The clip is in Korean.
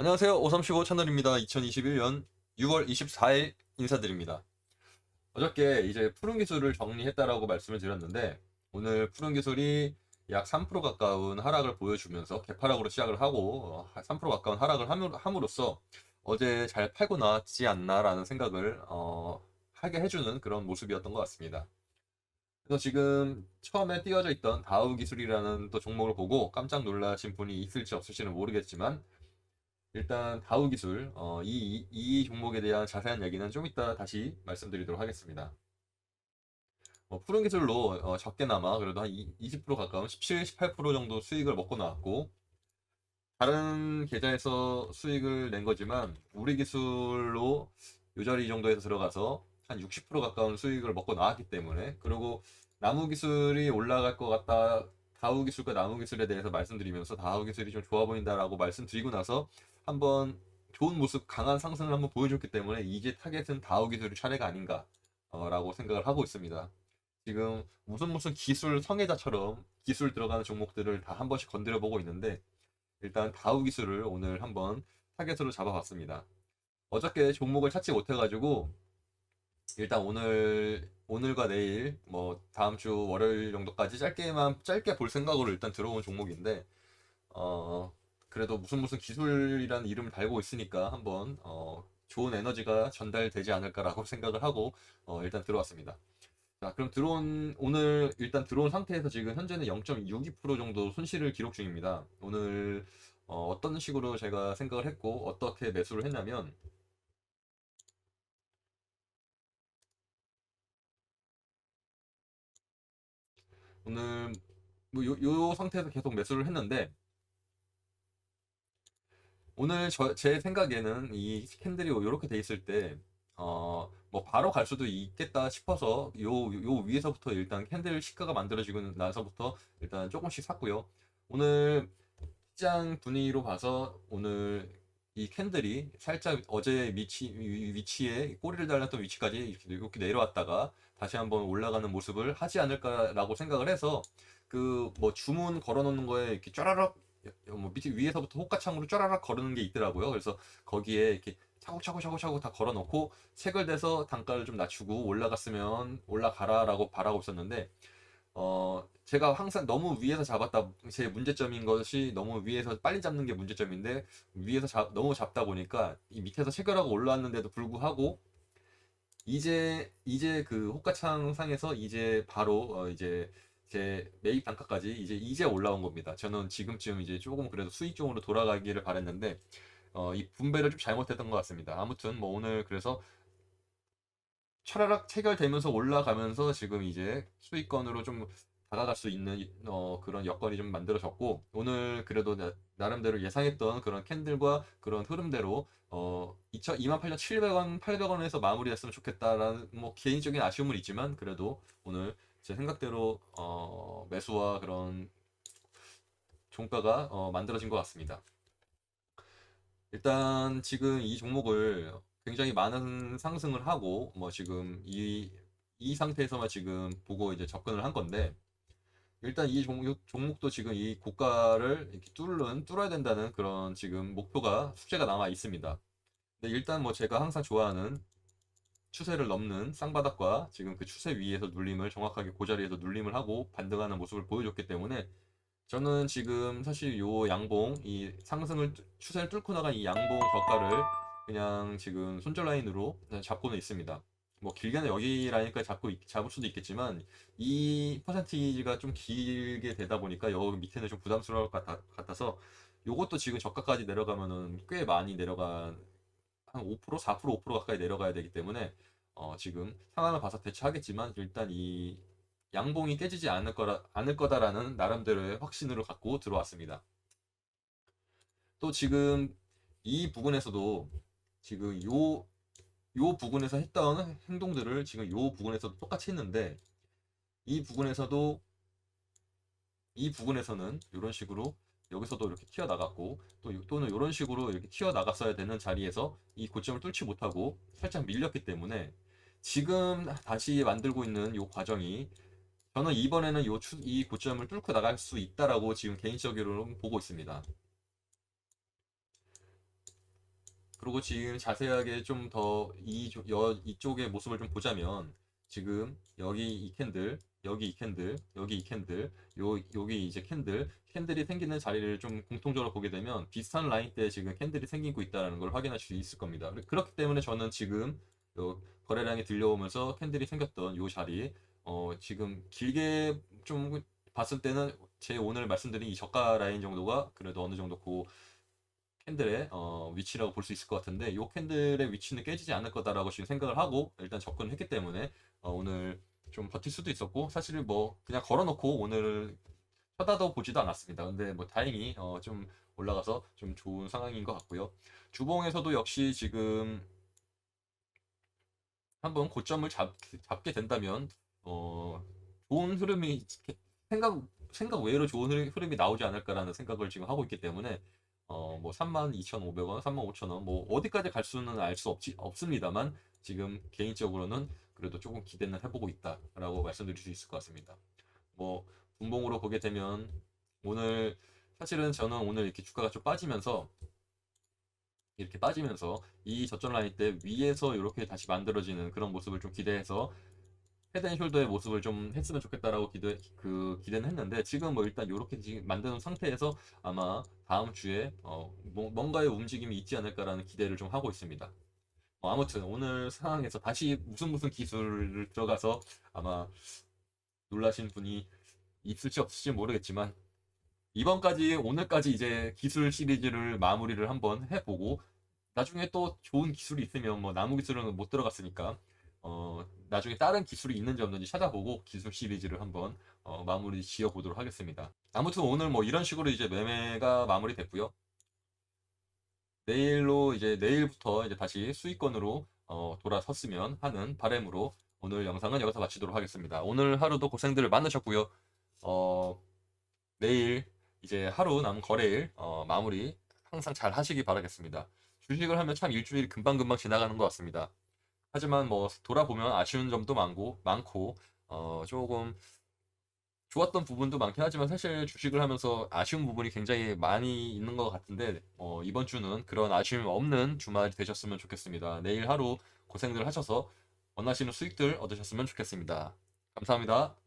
안녕하세요. 535 채널입니다. 2021년 6월 24일 인사드립니다. 어저께 이제 푸른 기술을 정리했다라고 말씀을 드렸는데 오늘 푸른 기술이 약 3% 가까운 하락을 보여주면서 개파락으로 시작을 하고 어, 3% 가까운 하락을 함으- 함으로써 어제 잘 팔고 나왔지 않나라는 생각을 어, 하게 해주는 그런 모습이었던 것 같습니다. 그래서 지금 처음에 띄워져 있던 다우 기술이라는 또 종목을 보고 깜짝 놀라신 분이 있을지 없을지는 모르겠지만 일단 다우 기술 어, 이, 이, 이 종목에 대한 자세한 얘기는 좀 이따 다시 말씀드리도록 하겠습니다. 어, 푸른 기술로 어, 적게나마 그래도 한 20% 가까운 17, 18% 정도 수익을 먹고 나왔고 다른 계좌에서 수익을 낸 거지만 우리 기술로 요 자리 정도에서 들어가서 한 60% 가까운 수익을 먹고 나왔기 때문에 그리고 나무 기술이 올라갈 것 같다 다우 기술과 나무 기술에 대해서 말씀드리면서 다우 기술이 좀 좋아 보인다라고 말씀드리고 나서 한번 좋은 모습 강한 상승을 한번 보여줬기 때문에 이제 타겟은 다우 기술의 차례가 아닌가라고 생각을 하고 있습니다. 지금 무슨 무슨 기술 성애자처럼 기술 들어가는 종목들을 다 한 번씩 건드려 보고 있는데 일단 다우 기술을 오늘 한번 타겟으로 잡아봤습니다. 어저께 종목을 찾지 못해가지고 일단 오늘 오늘과 내일 뭐 다음 주 월요일 정도까지 짧게만 짧게 볼 생각으로 일단 들어온 종목인데 어 그래도 무슨 무슨 기술이라는 이름을 달고 있으니까 한번 어 좋은 에너지가 전달되지 않을까라고 생각을 하고 어 일단 들어왔습니다. 자, 그럼 들어온 오늘 일단 들어온 상태에서 지금 현재는 0.62% 정도 손실을 기록 중입니다. 오늘 어, 어떤 식으로 제가 생각을 했고 어떻게 매수를 했냐면 오늘 뭐 요, 요 상태에서 계속 매수를 했는데 오늘 저, 제 생각에는 이 캔들이 이렇게 돼 있을 때 어, 뭐 바로 갈 수도 있겠다 싶어서 요, 요 위에서부터 일단 캔들 시가가 만들어지고 나서부터 일단 조금씩 샀고요. 오늘 시장 분위기로 봐서 오늘 이 캔들이 살짝 어제 위치, 위- 위치에 꼬리를 달렸던 위치까지 이렇게 내려왔다가 다시 한번 올라가는 모습을 하지 않을까라고 생각을 해서 그 뭐 주문 걸어놓는 거에 이렇게 쫘라락 뭐 밑에 위에서부터 호가창으로 쫘라락 거르는 게 있더라고요. 그래서 거기에 이렇게 차곡차곡차곡차곡 다 걸어놓고 체결돼서 단가를 좀 낮추고 올라갔으면 올라가라라고 바라고 있었는데 어 제가 항상 너무 위에서 잡았다 제 문제점인 것이 너무 위에서 빨리 잡는 게 문제점인데 위에서 잡, 너무 잡다 보니까 이 밑에서 체결하고 올라왔는데도 불구하고 이제 이제 그 호가창 상에서 이제 바로 어 이제 제 매입 단가까지 이제 이제 올라온 겁니다. 저는 지금쯤 이제 조금 그래도 수익 쪽으로 돌아가기를 바랬는데 어 이 분배를 좀 잘못했던 것 같습니다. 아무튼 뭐 오늘 그래서 차라락 체결되면서 올라가면서 지금 이제 수익권으로 좀 다가갈 수 있는 어, 그런 여건이 좀 만들어졌고 오늘 그래도 나, 나름대로 예상했던 그런 캔들과 그런 흐름대로 어 28,700원, 800원에서 마무리됐으면 좋겠다라는 뭐 개인적인 아쉬움은 있지만 그래도 오늘 제 생각대로 어, 매수와 그런 종가가 어, 만들어진 것 같습니다. 일단 지금 이 종목을 굉장히 많은 상승을 하고 뭐 지금 이, 이 상태에서만 지금 보고 이제 접근을 한 건데 일단 이 종목, 종목 도 지금 이 고가를 이렇게 뚫는 뚫어야 된다는 그런 지금 목표가 숙제가 남아 있습니다. 근데 일단 뭐 제가 항상 좋아하는 추세를 넘는 쌍바닥과 지금 그 추세 위에서 눌림을 정확하게 그 자리에서 눌림을 하고 반등하는 모습을 보여줬기 때문에 저는 지금 사실 요 양봉 이 상승을 뚜- 추세를 뚫고 나간 이 양봉 저가를 그냥 지금 손절 라인으로 잡고는 있습니다. 뭐 길게는 여기 라인까지 잡고 있- 잡을 수도 있겠지만 이 퍼센티지가 좀 길게 되다 보니까 여기 밑에는 좀 부담스러울 것 같아, 같아 서 요것도 지금 저가까지 내려가면은 꽤 많이 내려간 한 5%, 4%, 5% 가까이 내려가야 되기 때문에 어, 지금 상황을 봐서 대처하겠지만 일단 이 양봉이 깨지지 않을 거라 않을 거다라는 나름대로의 확신으로 갖고 들어왔습니다. 또 지금 이 부분에서도 지금 요, 요 부분에서 했던 행동들을 지금 요 부분에서도 똑같이 했는데 이 부분에서도 이 부분에서는 이런 식으로 여기서도 이렇게 튀어나갔고 또 요- 또는 이런 식으로 이렇게 튀어나갔어야 되는 자리에서 이 고점을 뚫지 못하고 살짝 밀렸기 때문에 지금 다시 만들고 있는 이 과정이 저는 이번에는 요 추, 이 고점을 뚫고 나갈 수 있다라고 지금 개인적으로 보고 있습니다. 그리고 지금 자세하게 좀더이 이쪽의 모습을 좀 보자면 지금 여기 이 캔들, 여기 이 캔들, 여기 이 캔들, 요 여기 이제 캔들, 캔들이 생기는 자리를 좀 공통적으로 보게 되면 비슷한 라인 때 지금 캔들이 생기고 있다는 걸 확인할 수 있을 겁니다. 그렇기 때문에 저는 지금 요 거래량이 들려오면서 캔들이 생겼던 요 자리, 어 지금 길게 좀 봤을 때는 제 오늘 말씀드린 이 저가 라인 정도가 그래도 어느 정도 고 캔들의 어, 위치라고 볼 수 있을 것 같은데 이 캔들의 위치는 깨지지 않을 거다라고 지금 생각을 하고 일단 접근을 했기 때문에 어, 오늘 좀 버틸 수도 있었고 사실 뭐 그냥 걸어놓고 오늘 쳐다도 보지도 않았습니다. 근데 뭐 다행히 어, 좀 올라가서 좀 좋은 상황인 것 같고요. 주봉에서도 역시 지금 한번 고점을 잡, 잡게 된다면 어, 좋은 흐름이 생각 생각 외로 좋은 흐름- 흐름이 나오지 않을까라는 생각을 지금 하고 있기 때문에 어, 뭐 32,500원, 35,000원, 뭐 어디까지 갈 수는 알 수 없지 없습니다만 지금 개인적으로는 그래도 조금 기대는 해보고 있다라고 말씀드릴 수 있을 것 같습니다. 뭐 분봉으로 보게 되면 오늘 사실은 저는 오늘 이렇게 주가가 좀 빠지면서 이렇게 빠지면서 이 저점 라인 때 위에서 이렇게 다시 만들어지는 그런 모습을 좀 기대해서 헤드앤숄더의 모습을 좀 했으면 좋겠다라고 기대 그 기대는 했는데 지금 뭐 일단 이렇게 지금 만드는 상태에서 아마 다음 주에 어 뭐- 뭔가의 움직임이 있지 않을까라는 기대를 좀 하고 있습니다. 어, 아무튼 오늘 상황에서 다시 무슨 무슨 기술을 들어가서 아마 놀라신 분이 있을지 없을지 모르겠지만 이번까지 오늘까지 이제 기술 시리즈를 마무리를 한번 해보고 나중에 또 좋은 기술이 있으면 뭐 나무 기술은 못 들어갔으니까 어 나중에 다른 기술이 있는지 없는지 찾아보고 기술 시리즈를 한번 어, 마무리 지어 보도록 하겠습니다. 아무튼 오늘 뭐 이런 식으로 이제 매매가 마무리됐고요. 내일로 이제 내일부터 이제 다시 수익권으로 어, 돌아섰으면 하는 바람으로 오늘 영상은 여기서 마치도록 하겠습니다. 오늘 하루도 고생들 많으셨고요. 어, 내일 이제 하루 남은 거래일 어, 마무리 항상 잘 하시기 바라겠습니다. 주식을 하면 참 일주일이 금방금방 지나가는 것 같습니다. 하지만 뭐 돌아보면 아쉬운 점도 많고 많고 어, 조금 좋았던 부분도 많긴 하지만 사실 주식을 하면서 아쉬운 부분이 굉장히 많이 있는 것 같은데 어, 이번 주는 그런 아쉬움 없는 주말이 되셨으면 좋겠습니다. 내일 하루 고생들 하셔서 원하시는 수익들 얻으셨으면 좋겠습니다. 감사합니다.